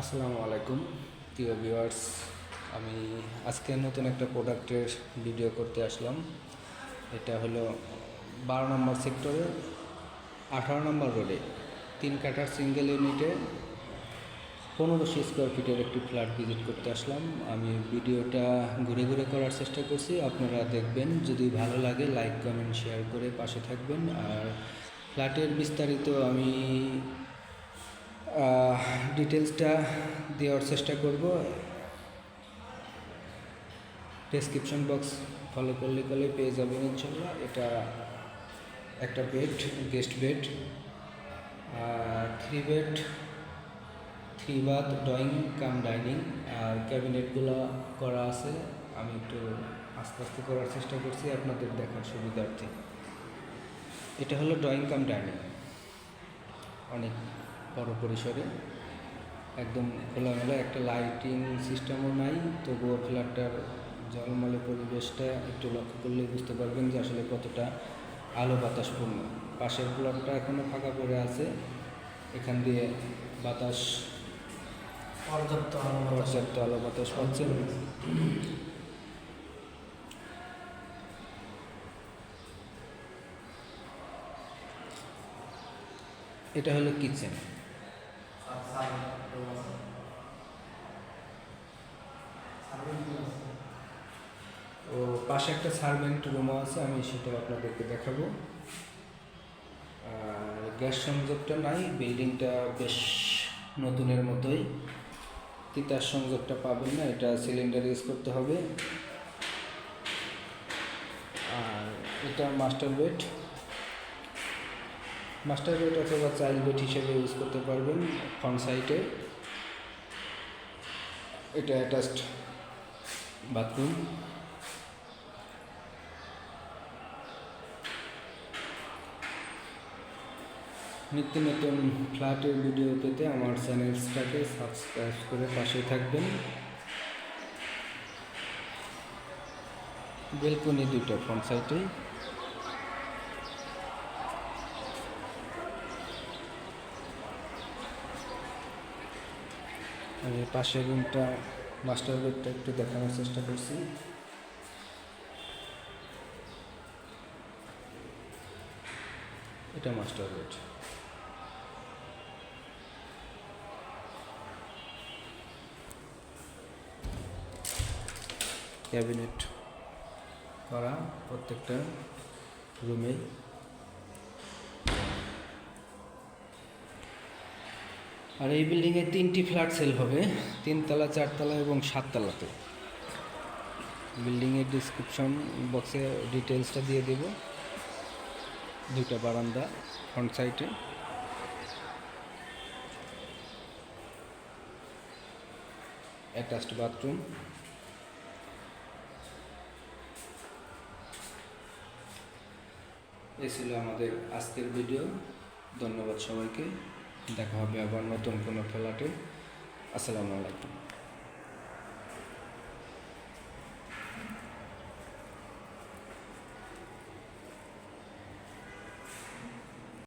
আসসালামু আলাইকুম, প্রিয় ভিউয়ার্স। আমি আজকে নতুন একটা প্রোডাক্টের ভিডিও করতে আসলাম। এটা হলো বারো নম্বর সেক্টরে, আঠারো নম্বর রোডে। তিন কাঠার সিঙ্গেল ইউনিটে পনেরোশো স্কোয়ার ফিটের একটি ফ্ল্যাট ভিজিট করতে আসলাম। আমি ভিডিওটা ঘুরে ঘুরে করার চেষ্টা করছি। আপনারা দেখবেন, যদি ভালো লাগে লাইক কমেন্ট শেয়ার করে পাশে থাকবেন। আর ফ্ল্যাটের বিস্তারিত আমি ডিটেলসটা দেওয়ার চেষ্টা করব। ডেসক্রিপশন বক্স ফলো করলে করলে পেয়ে যাবেন ইনশাল্লাহ এটা একটা bed guest bed three bed three bath drawing cum dining আর ক্যাবিনেটগুলো করা আছে। আমি একটু আস্তে আস্তে করার চেষ্টা করছি আপনাদের দেখার সুবিধার্থে। এটা হলো ড্রয়িং কাম ডাইনিং অনেক বড় পরিসরে একদম খোলামেলা একটা লাইটিং সিস্টেমও নাই তবুও ফ্ল্যাটটার জলমলে পরিবেশটা একটু লক্ষ্য করলে বুঝতে পারবেন যে আসলে কতটা আলো বাতাসপূর্ণ। পাশের ফ্ল্যাটটা এখনও ফাঁকা পড়ে আছে এখান দিয়ে বাতাস পর্যাপ্ত আলো পর্যাপ্ত আলো বাতাস পাচ্ছেন এটা হলো কিচেন ও, পাশে একটা সার্ভেন্ট রুমও আছে, আমি সেটা আপনাদেরকে দেখাবো। আর গ্যাস সংযোগটা নাই, বিল্ডিংটা বেশ নতুনের মতোই। তিতাস সংযোগটা পাবেন না, এটা সিলিন্ডার ইউজ করতে হবে। আর এটা মাস্টার বেড। মাস্টার বেড অথবা চাইল্ড বেড হিসেবে ইউজ করতে পারবেন ফ্রন্ট সাইডে এটা অ্যাটাচড বাথরুম নিত্য নতুন ফ্ল্যাটের ভিডিও পেতে আমার চ্যানেলসটাকে সাবস্ক্রাইব করে পাশে থাকবেন। বেলকনি দুটো ফ্রন্ট আমি পাশের রুমটা মাস্টার বেডটা একটু দেখানোর চেষ্টা করছি। এটা মাস্টার বেড ক্যাবিনেট করা প্রত্যেকটা রুমে আর এই বিল্ডিংয়ে তিনটি ফ্ল্যাট সেল হবে, তিনতলা, চারতলা এবং সাততলাতে। বিল্ডিংয়ের ডিসক্রিপশন বক্সে ডিটেলসটা দিয়ে দেব। দুইটা বারান্দা ফ্রন্ট সাইডে অ্যাটাচড বাথরুম এই ছিল আমাদের আজকের ভিডিও ধন্যবাদ সবাইকে। দেখা হবে আবার নতুন কোনো খেলাটি। আসসালামু আলাইকুম।